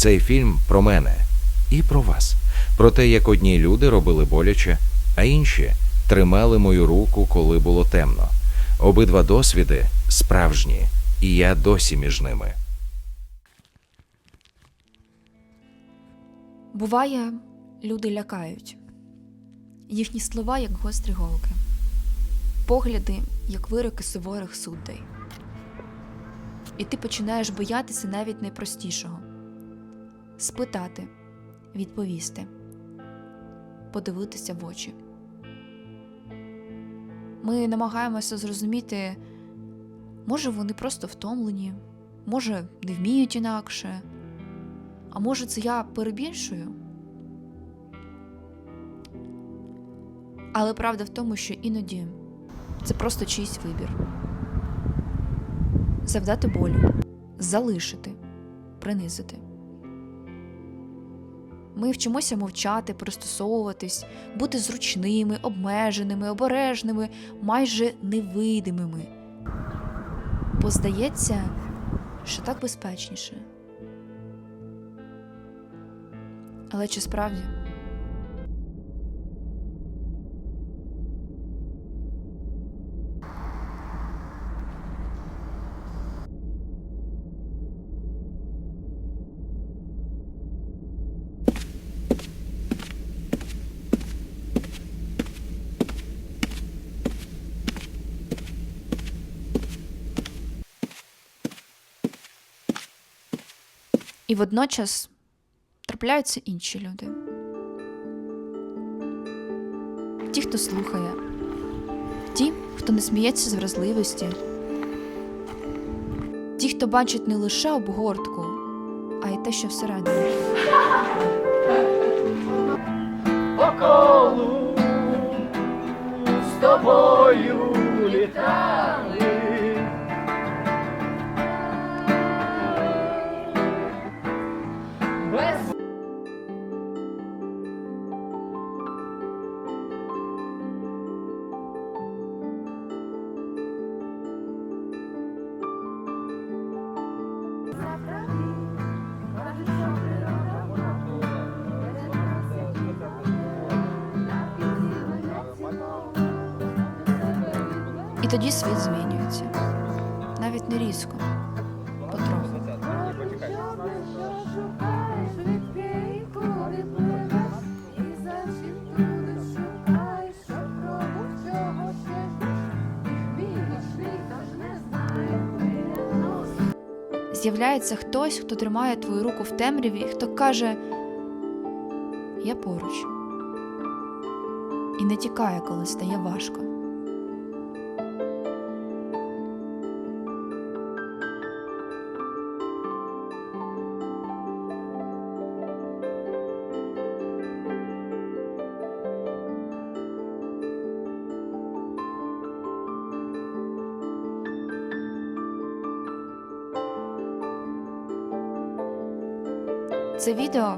Цей фільм про мене і про вас. Про те, як одні люди робили боляче, а інші тримали мою руку, коли було темно. Обидва досвіди справжні, і я досі між ними. Буває, люди лякають. Їхні слова як гострі голки, погляди, як вироки суворих суддей. І ти починаєш боятися навіть найпростішого спитати, відповісти, подивитися в очі. Ми намагаємося зрозуміти, може, вони просто втомлені, може, не вміють інакше. А може, це я перебільшую? Але правда в тому, що іноді це просто чийсь вибір. Завдати болю, залишити, принизити. Ми вчимося мовчати, пристосовуватись, бути зручними, обмеженими, обережними, майже невидимими. Бо здається, що так безпечніше. Але чи справді? І водночас трапляються інші люди. Ті, хто слухає, ті, хто не сміється з вразливості, ті, хто бачить не лише обгортку, а й те, що всередині. Тоді світ змінюється. Навіть не різко, потроху. З'являється хтось, хто тримає твою руку в темряві, хто каже: Я поруч. І не тікає, коли стає важко. Це відео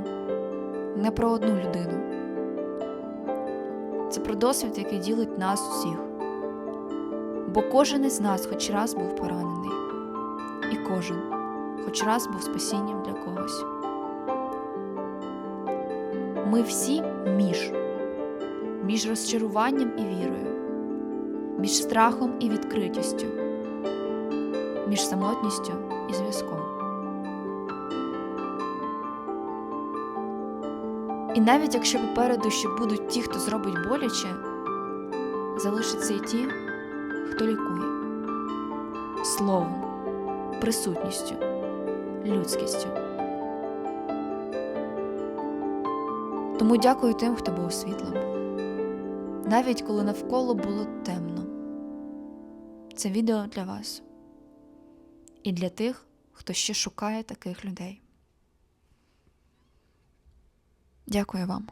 не про одну людину. Це про досвід, який ділить нас усіх. Бо кожен із нас хоч раз був поранений, і кожен хоч раз був спасінням для когось. Ми всі між, між розчаруванням і вірою, між страхом і відкритістю, між самотністю і зв'язком. І навіть якщо попереду ще будуть ті, хто зробить боляче, залишаться й ті, хто лікує словом, присутністю, людськістю. Тому дякую тим, хто був світлом. Навіть коли навколо було темно. Це відео для вас і для тих, хто ще шукає таких людей. Дякую вам.